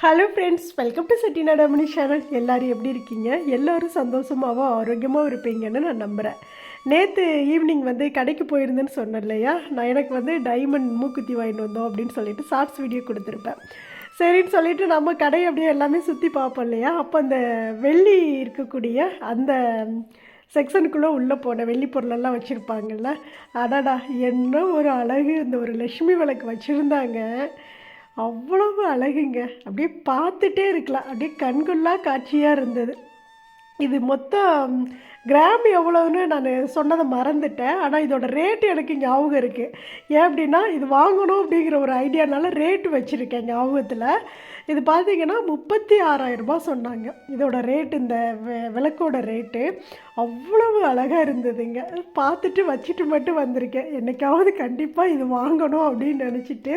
Hello friends welcome to Chettinad Ammani channel எல்லோரும் எப்படி இருக்கீங்க? எல்லோரும் சந்தோஷமாகவும் ஆரோக்கியமாகவும் இருப்பீங்கன்னு நான் நம்புகிறேன் நேற்று ஈவினிங் வந்து கடைக்கு போயிருந்தேன்னு சொன்னேன் இல்லையா? நான் எனக்கு வந்து டைமண்ட் மூக்குத்தி வாங்கிட்டு வந்தோம் அப்படின்னு சொல்லிட்டு ஷார்ட்ஸ் வீடியோ கொடுத்துருப்பேன். சரின்னு சொல்லிட்டு நம்ம கடையை அப்படியே எல்லாமே சுற்றி பார்ப்போம் இல்லையா? அப்போ அந்த வெள்ளி இருக்கக்கூடிய அந்த செக்ஷனுக்குள்ளே உள்ளே போன வெள்ளி பொருளெல்லாம் வச்சுருப்பாங்கல்ல? அடடா என்ன ஒரு அழகு இந்த ஒரு லக்ஷ்மி விளக்கு வச்சுருந்தாங்க. அவ்வளவு அழகுங்க. அப்படியே பார்த்துட்டே இருக்கலாம். அப்படியே கண்கொள்ளா காட்சியாக இருந்தது. இது மொத்தம் கிராம் எவ்வளோன்னு நான் சொன்னதை மறந்துட்டேன். ஆனால் இதோட ரேட்டு எனக்கு ஞாபகம் இருக்குது ஏன் அப்படின்னா இது வாங்கணும் அப்படிங்கிற ஒரு ஐடியானால ரேட்டு வச்சுருக்கேன் ஞாபகத்தில். இது பார்த்தீங்கன்னா முப்பத்தி ஆறாயிரம் ரூபாய் சொன்னாங்க. இதோட ரேட்டு இந்த விளக்கோட ரேட்டு அவ்வளவு அழகாக இருந்ததுங்க. பார்த்துட்டு வச்சுட்டு மட்டும் வந்திருக்கேன். என்னைக்காவது கண்டிப்பாக இது வாங்கணும் அப்படின்னு நினச்சிட்டு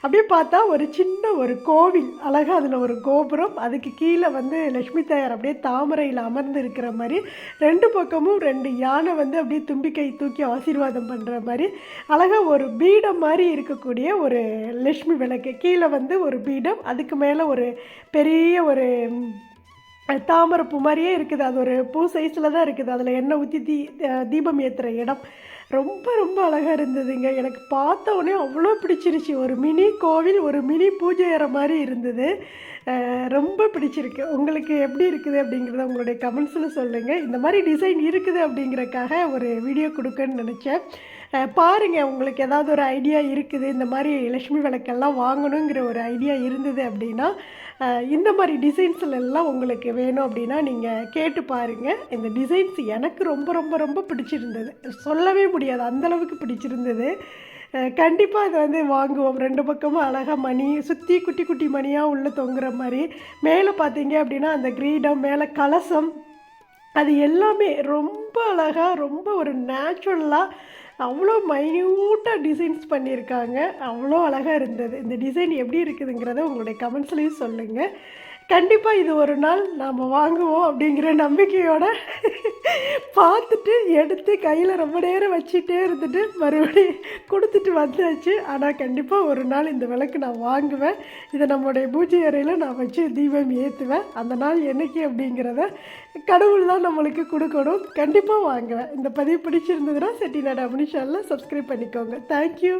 அப்படியே பார்த்தா ஒரு சின்ன ஒரு கோவில். அழகாக அதில் ஒரு கோபுரம். அதுக்கு கீழே வந்து லக்ஷ்மி தாயார் அப்படியே தாமரையில் அமர்ந்து இருக்கிற மாதிரி ரெண்டு பக்கமும் ரெண்டு யானை வந்து அப்படியே தும்பிக்கை தூக்கி ஆசீர்வாதம் பண்ணுற மாதிரி அழகாக ஒரு பீடம் மாதிரி இருக்கக்கூடிய ஒரு லக்ஷ்மி விளக்கு. கீழே வந்து ஒரு பீடம். அதுக்கு மேலே ஒரு பெரிய ஒரு தாமரை பூ மாதிரியே இருக்குது. அது ஒரு பூ சைஸில் தான் இருக்குது. அதில் எண்ணெய் ஊற்றி தீ தீபம் ஏற்றுற இடம். ரொம்ப ரொம்ப அழகாக இருந்ததுங்க. எனக்கு பார்த்த உடனே அவ்வளோ பிடிச்சிருச்சு. ஒரு மினி கோவில் ஒரு மினி பூஜை ஏற மாதிரி இருந்தது. ரொம்ப பிடிச்சிருக்கு. உங்களுக்கு எப்படி இருக்குது அப்படிங்கிறத உங்களுடைய கமெண்ட்ஸில் சொல்லுங்கள் இந்த மாதிரி டிசைன் இருக்குது அப்படிங்கிறக்காக ஒரு வீடியோ கொடுக்கன்னு நினச்சேன். பாருங்கள் உங்களுக்கு ஏதாவது ஒரு ஐடியா இருக்குது இந்த மாதிரி லக்ஷ்மி விளக்கெல்லாம் வாங்கணுங்கிற ஒரு ஐடியா இருந்தது அப்படின்னா இந்த மாதிரி டிசைன்ஸில் எல்லாம் உங்களுக்கு வேணும் அப்படின்னா நீங்கள் கேட்டு பாருங்கள் இந்த டிசைன்ஸ் எனக்கு ரொம்ப ரொம்ப ரொம்ப பிடிச்சிருந்தது. சொல்லவே முடியாது அந்தளவுக்கு பிடிச்சிருந்தது. கண்டிப்பாக இதை வந்து வாங்குவோம். ரெண்டு பக்கமும் அழகாக மணி சுற்றி குட்டி குட்டி மணியாக உள்ளே தொங்குற மாதிரி. மேலே பார்த்தீங்க அப்படின்னா அந்த கிரீடம் மேலே கலசம். அது எல்லாமே ரொம்ப அழகாக ரொம்ப ஒரு நேச்சுரலாக அவ்வளோ மைன்யூட்டாக டிசைன்ஸ் பண்ணியிருக்காங்க. அவ்வளோ அழகாக இருந்தது. இந்த டிசைன் எப்படி இருக்குதுங்கிறத உங்களுடைய கமெண்ட்ஸ்லேயும் சொல்லுங்கள் கண்டிப்பாக இது ஒரு நாள் நாம் வாங்குவோம் அப்படிங்கிற நம்பிக்கையோட பார்த்துட்டு எடுத்து கையில் ரொம்ப நேரம் வச்சுட்டே இருந்துட்டு மறுபடியும் கொடுத்துட்டு வந்தாச்சு. ஆனால் கண்டிப்பாக ஒரு நாள் இந்த விளக்கு நான் வாங்குவேன். இதை நம்மளுடைய பூஜை அறையில் நான் வச்சு தீபம் ஏற்றுவேன் அந்த நாள் என்னைக்கு அப்படிங்கிறத கடவுள் தான் நம்மளுக்கு கொடுக்கணும். கண்டிப்பாக வாங்குவேன். இந்த பதிவு பிடிச்சிருந்ததுன்னா செட்டிநாடு அமினிஷாலில் சப்ஸ்கிரைப் பண்ணிக்கோங்க. Thank you